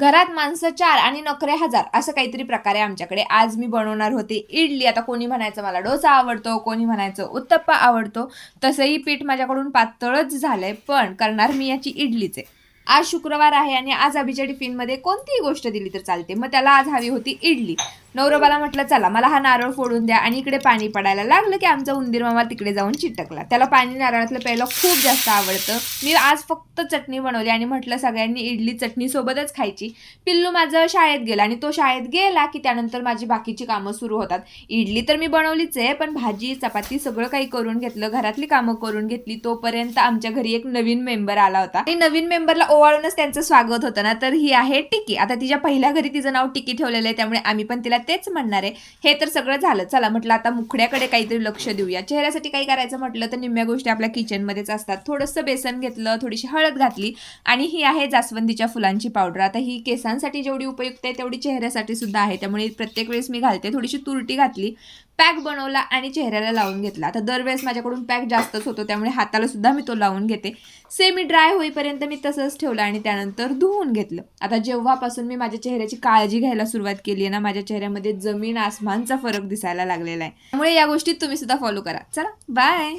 घरात माणसं चार आणि नखरे हजार असं काहीतरी प्रकार आहे आमच्याकडे आज मी बनवणार होते. इडली आता कोणी म्हणायचं मला डोसा आवडतो कोणी म्हणायचं उत्तप्पा आवडतो तसंही पीठ माझ्याकडून पातळच झालंय पण करणार मी याची इडलीचे. आज शुक्रवार आहे आणि आज अभिच्या टिफिनमध्ये कोणतीही गोष्ट दिली तर चालते. मग त्याला आज हवी होती इडली. नवरोबाला म्हटलं चला मला हा नारळ फोडून द्या आणि इकडे पाणी पडायला लागलं की आमचा उंदीर मामा तिकडे जाऊन चिटकला. त्याला पाणी नारळातलं प्यायला खूप जास्त आवडतं. मी आज फक्त चटणी बनवली आणि म्हटलं सगळ्यांनी इडली चटणी सोबतच खायची. पिल्लू माझं शाळेत गेला आणि तो शाळेत गेला की त्यानंतर माझी बाकीची कामं सुरू होतात. इडली तर मी बनवलीच आहे पण भाजी चपाती सगळं काही करून घेतलं. घरातली कामं करून घेतली. तोपर्यंत आमच्या घरी एक नवीन मेंबर आला होता. आणि नवीन मेंबरला ओवाळूनच त्यांचं स्वागत होतं ना तर ही आहे टिकी. आता तिच्या पहिल्या घरी तिचं नाव टिकी ठेवलेलं आहे त्यामुळे आम्ही पण तिला तेच म्हणणार आहे. हे तर सगळं झालं. चला म्हटलं आता मुखड्याकडे काहीतरी लक्ष देऊया. चेहऱ्यासाठी काही करायचं म्हटलं तर निम्म्या गोष्टी आपल्या किचनमध्येच असतात. थोडंसं बेसन घेतलं थोडीशी हळद घातली आणि ही आहे जास्वंदीच्या फुलांची पावडर. आता ही केसांसाठी जेवढी उपयुक्त आहे तेवढी चेहऱ्यासाठी सुद्धा आहे. त्यामुळे प्रत्येक वेळेस मी घालते. थोडीशी तुरटी घातली. पॅक बनवला आणि चेहऱ्याला लावून घेतला. आता दरवेळेस माझ्याकडून पॅक जास्तच होतो त्यामुळे हाताला सुद्धा मी तो लावून घेते. सेमी ड्राय होईपर्यंत मी तसंच ठेवलं आणि त्यानंतर धुवून घेतलं. आता जेव्हापासून मी माझ्या चेहऱ्याची काळजी घ्यायला सुरुवात केली आहे ना माझ्या चेहऱ्यामध्ये जमीन आसमानचा फरक दिसायला लागलेला आहे. त्यामुळे या गोष्टीत तुम्ही सुद्धा फॉलो करा. चला बाय